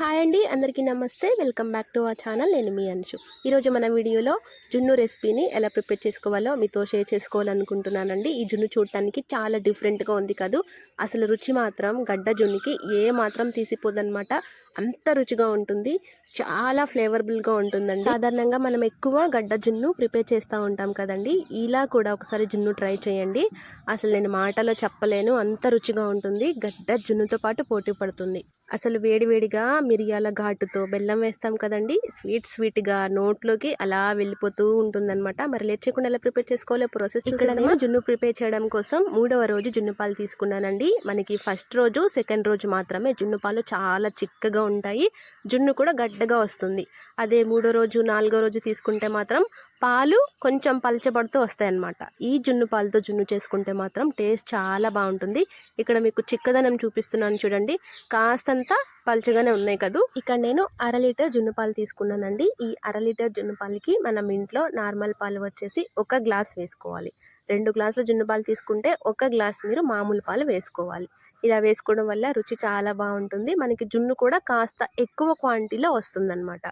Hi అండి అందరికీ నమస్తే. Welcome back to our channel. నేను మీ అంశు. ఈరోజు మన వీడియోలో జున్ను రెసిపీని ఎలా ప్రిపేర్ చేసుకోవాలో మీతో షేర్ చేసుకోవాలనుకుంటున్నానండి. ఈ జున్ను చూడటానికి చాలా డిఫరెంట్గా ఉంది కాదు. అసలు రుచి మాత్రం గడ్డ జున్నుకి ఏ మాత్రం తీసిపోదనమాట అంత రుచిగా ఉంటుంది. చాలా ఫ్లేవర్బుల్గా ఉంటుందండి. సాధారణంగా మనం ఎక్కువ గడ్డ జున్ను ప్రిపేర్ చేస్తూ ఉంటాం కదండి. ఇలా కూడా ఒకసారి జున్ను ట్రై చేయండి. అసలు నేను మాటలో చెప్పలేను. అంత రుచిగా ఉంటుంది. గడ్డ జున్నుతో పాటు పోటీ పడుతుంది. అసలు వేడివేడిగా మిరియాల ఘాటుతో బెల్లం వేస్తాం కదండి. స్వీట్ స్వీట్గా నోట్లోకి అలా వెళ్ళిపోతూ ఉంటుందన్నమాట. మరి లేచకుండా ఎలా ప్రిపేర్ చేసుకోవాలో ప్రాసెస్ నేను జున్ను ప్రిపేర్ చేయడం కోసం మూడవ రోజు జున్ను పాలు తీసుకున్నానండి. మనకి ఫస్ట్ రోజు సెకండ్ రోజు మాత్రమే జున్ను పాలు చాలా చిక్కగా ఉంటాయి. జున్ను కూడా గడ్డగా వస్తుంది. అదే మూడో రోజు నాలుగో రోజు తీసుకుంటే మాత్రం పాలు కొంచెం పలచబడుతూ వస్తాయి అన్నమాట ఈ జున్ను పాలతో జున్ను చేసుకుంటే మాత్రం టేస్ట్ చాలా బాగుంటుంది. ఇక్కడ మీకు చిక్కదనం చూపిస్తున్నాను చూడండి. కాస్తంత పలుచగానే ఉన్నాయి కదూ. ఇక్కడ నేను అర లీటర్ జున్ను పాలు తీసుకున్నానండి. ఈ అర లీటర్ జున్ను పాలకి మనం ఇంట్లో నార్మల్ పాలు వచ్చేసి ఒక గ్లాస్ వేసుకోవాలి. రెండు గ్లాసుల జున్ను పాలు తీసుకుంటే ఒక గ్లాస్ మీరు మామూలు పాలు వేసుకోవాలి. ఇలా వేసుకోవడం వల్ల రుచి చాలా బాగుంటుంది. మనకి జున్ను కూడా కాస్త ఎక్కువ క్వాంటిటీలో వస్తుందన్నమాట.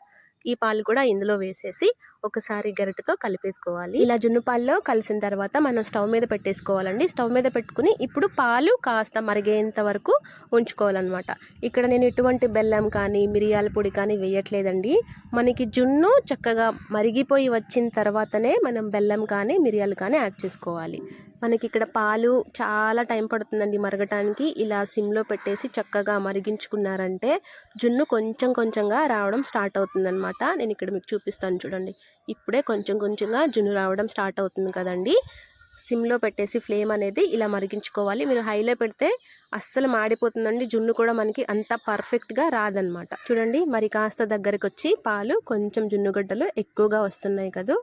ఈ పాలు కూడా ఇందులో వేసేసి ఒకసారి గరిటతో కలిపేసుకోవాలి. ఇలా జున్ను పాల్లో కలిసిన తర్వాత మనం స్టవ్ మీద పెట్టేసుకోవాలండి. స్టవ్ మీద పెట్టుకుని ఇప్పుడు పాలు కాస్త మరిగేంత వరకు ఉంచుకోవాలన్నమాట. ఇక్కడ నేను ఎటువంటి బెల్లం కానీ మిరియాల పొడి కానీ వేయట్లేదండి. మనకి జున్ను చక్కగా మరిగిపోయి వచ్చిన తర్వాతనే మనం బెల్లం కానీ మిరియాలు కానీ యాడ్ చేసుకోవాలి. మనకి ఇక్కడ పాలు చాలా టైం పడుతుందండి మరగటానికి. ఇలా సిమ్లో పెట్టేసి చక్కగా మరిగించుకున్నారంటే జున్ను కొంచెం కొంచెంగా రావడం స్టార్ట్ అవుతుందనమాట నేను ఇక్కడ మీకు చూపిస్తాను చూడండి. ఇప్పుడే కొంచెం కొంచెంగా జున్ను రావడం స్టార్ట్ అవుతుంది కదండి. సిమ్లో పెట్టేసి ఫ్లేమ్ అనేది ఇలా మరిగించుకోవాలి. మీరు హైలో పెడితే అస్సలు మాడిపోతుందండి. జున్ను కూడా మనకి అంత పర్ఫెక్ట్గా రాదనమాట చూడండి మరి కాస్త దగ్గరకు వచ్చి పాలు కొంచెం జున్నుగడ్డలు ఎక్కువగా వస్తున్నాయి కదా.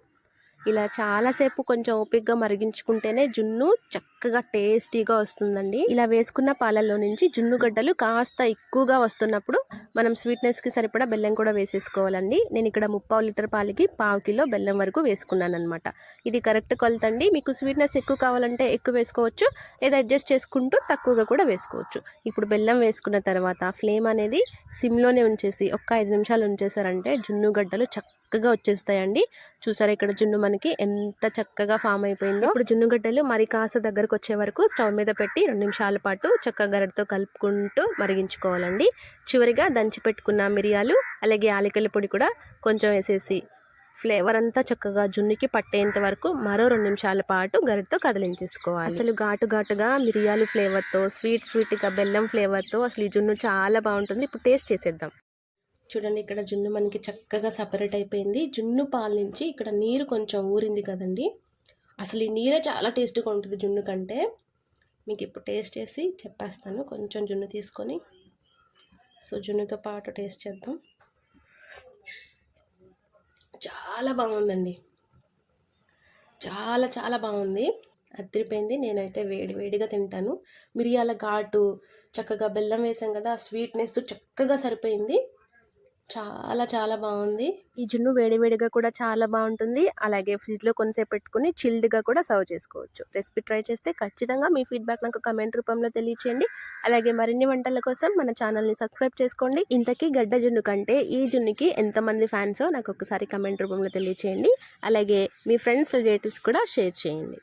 ఇలా చాలాసేపు కొంచెం ఓపిక్గా మరిగించుకుంటేనే జున్ను చక్కగా టేస్టీగా వస్తుందండి. ఇలా వేసుకున్న పాలల్లో నుంచి జున్ను గడ్డలు కాస్త ఎక్కువగా వస్తున్నప్పుడు మనం స్వీట్నెస్కి సరిపడా బెల్లం కూడా వేసేసుకోవాలండి. నేను ఇక్కడ ముప్పావు లీటర్ పాలకి పావు కిలో బెల్లం వరకు వేసుకున్నాను అనమాట ఇది కరెక్ట్ కొలతండి మీకు స్వీట్నెస్ ఎక్కువ కావాలంటే ఎక్కువ వేసుకోవచ్చు లేదా అడ్జస్ట్ చేసుకుంటూ తక్కువగా కూడా వేసుకోవచ్చు. ఇప్పుడు బెల్లం వేసుకున్న తర్వాత ఫ్లేమ్ అనేది సిమ్లోనే ఉంచేసి ఒక్క ఐదు నిమిషాలు ఉంచేసారంటే జున్ను గడ్డలు చక్కగా వచ్చేస్తాయండి. చూసారా ఇక్కడ జున్ను మనకి ఎంత చక్కగా ఫామ్ అయిపోయిందో. ఇప్పుడు జున్ను గడ్డలు మరి కాస్త దగ్గరకు వచ్చే వరకు స్టవ్ మీద పెట్టి రెండు నిమిషాల పాటు చక్కగా గరటితో కలుపుకుంటూ మరిగించుకోవాలండి. చివరిగా దంచి పెట్టుకున్న మిరియాలు అలాగే ఆలికల పొడి కూడా కొంచెం వేసేసి ఫ్లేవర్ అంతా చక్కగా జున్నుకి పట్టేంత వరకు మరో రెండు నిమిషాల పాటు గరిటతో కదిలించేసుకోవాలి. అసలు ఘాటు ఘాటుగా మిరియాలు ఫ్లేవర్తో స్వీట్ స్వీట్గా బెల్లం ఫ్లేవర్తో అసలు ఈ జున్ను చాలా బాగుంటుంది. ఇప్పుడు టేస్ట్ చేసేద్దాం. చూడండి ఇక్కడ జున్ను మనకి చక్కగా సపరేట్ అయిపోయింది. జున్ను పాల నుంచి ఇక్కడ నీరు కొంచెం ఊరింది కదండి. అసలు ఈ నీరే చాలా టేస్ట్గా ఉంటుంది జున్ను కంటే. మీకు ఇప్పుడు టేస్ట్ చేసి చెప్పేస్తాను. కొంచెం జున్ను తీసుకొని. సో జున్నుతో పాటు టేస్ట్ చేద్దాం. చాలా బాగుందండి. చాలా చాలా బాగుంది. అదిరిపోయింది. నేనైతే వేడి వేడిగా తింటాను. మిరియాల ఘాటు చక్కగా బెల్లం వేసాం కదా ఆ స్వీట్నెస్ చక్కగా సరిపోయింది. చాలా చాలా బాగుంది. ఈ జున్ను వేడివేడిగా కూడా చాలా బాగుంటుంది. అలాగే ఫ్రిడ్జ్లో కొంతసేపు పెట్టుకుని చిల్డ్గా కూడా సర్వ్ చేసుకోవచ్చు. రెసిపీ ట్రై చేస్తే ఖచ్చితంగా మీ ఫీడ్బ్యాక్ నాకు కమెంట్ రూపంలో తెలియచేయండి. అలాగే మరిన్ని వంటల కోసం మన ఛానల్ని సబ్స్క్రైబ్ చేసుకోండి. ఇంతకీ గడ్డ జున్ను కంటే ఈ జున్నుకి ఎంతమంది ఫ్యాన్సో నాకు ఒకసారి కమెంట్ రూపంలో తెలియచేయండి. అలాగే మీ ఫ్రెండ్స్ రిలేటివ్స్ కూడా షేర్ చేయండి.